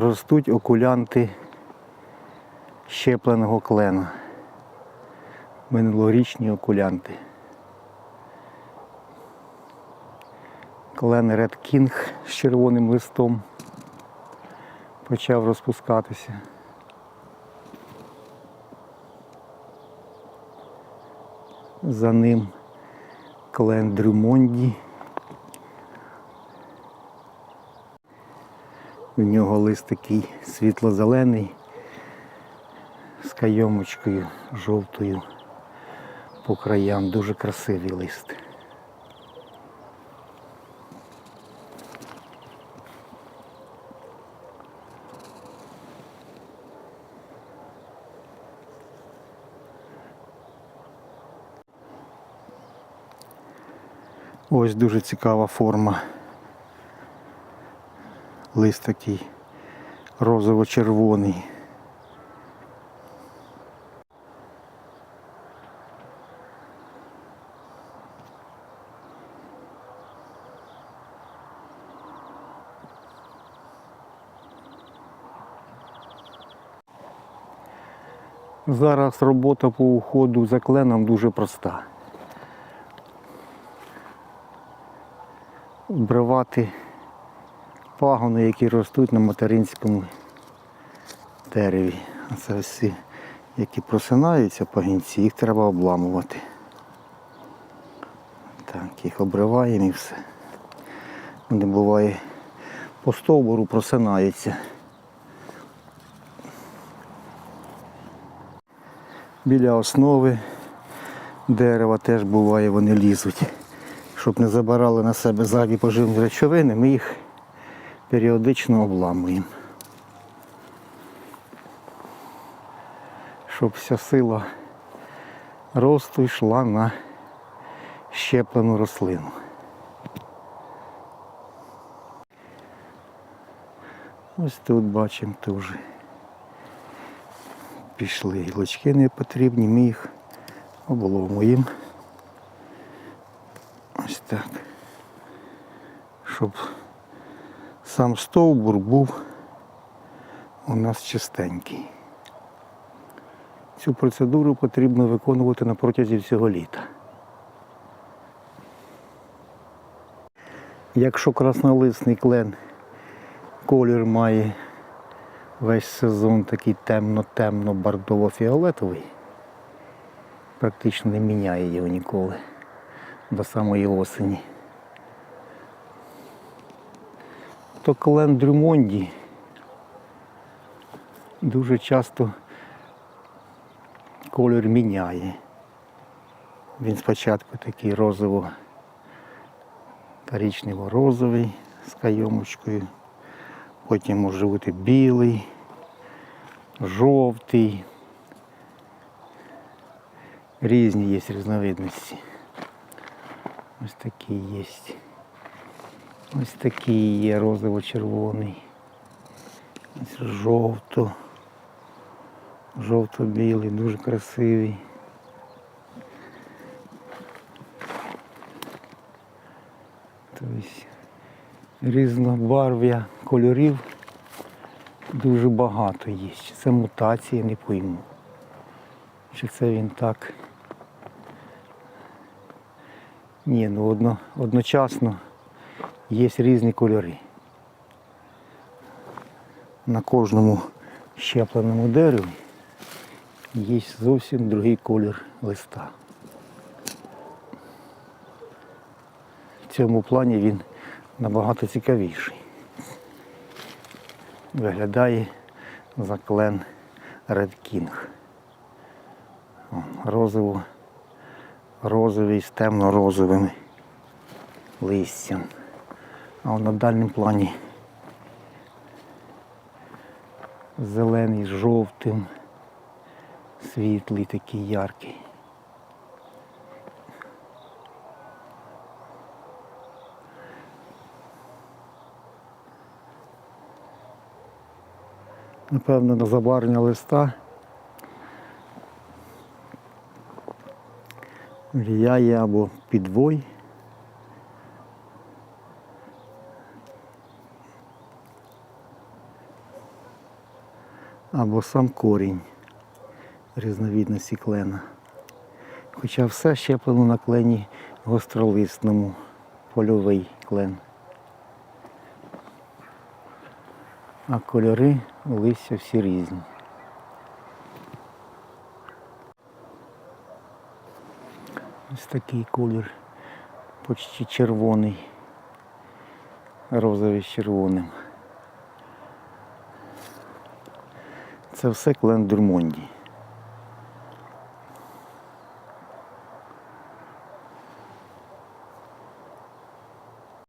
ростуть окулянти щепленого клена. Минулорічні окулянти. Клен Red King з червоним листом почав розпускатися. За ним клен Дрюмонді. У нього лист такий світло-зелений з кайомочкою жовтою по краям. Дуже красивий лист. Ось дуже цікава форма. Лист такий розово-червоний. Зараз робота по уходу за кленом дуже проста. Обривати пагони, які ростуть на материнському дереві. А це ці, які просинаються пагінці, їх треба обламувати. Так, їх обриваємо і все. Вони буває по стовбуру просинаються. Біля основи дерева теж буває, вони лізуть. Щоб не забирали на себе зайві поживні речовини, ми їх періодично обламуємо. Щоб вся сила росту йшла на щеплену рослину. Ось тут бачимо теж. Пішли гілочки не потрібні, ми їх обломуємо. Ось так. Щоб сам стовбур був у нас чистенький. Цю процедуру потрібно виконувати на протязі всього літа. Якщо краснолисний клен колір має весь сезон такий темно-темно бордово-фіолетовий, практично не міняє його ніколи до самої осені. То клен Дрюмонді дуже часто колір міняє. Він спочатку такий розово коричнево-розовий з кайомочкою, потім може бути білий, жовтий. Різні є різновидності. Ось такі є. Ось такий є розово-червоний. Ось жовто. Жовто-білий, дуже красивий. Тобто різнобарв'я кольорів дуже багато є. Чи це мутації, не пойму. Чи це він так. Ні, ну одно, одночасно є різні кольори. На кожному щепленому дереві є зовсім другий колір листа. В цьому плані він набагато цікавіший. Виглядає за клен Red King. Розово розовий з темно-розовими листям. А на дальньому плані зелений з жовтим, світлий такий яркий. Напевно, на забарвлення листа влияє або підвой, або сам корінь різновидності клена. Хоча все щеплено на клені гостролисному, польовий клен. А кольори листя всі різні. Ось такий колір, почти червоний, розовий з червоним. Це все клен Дурмонді.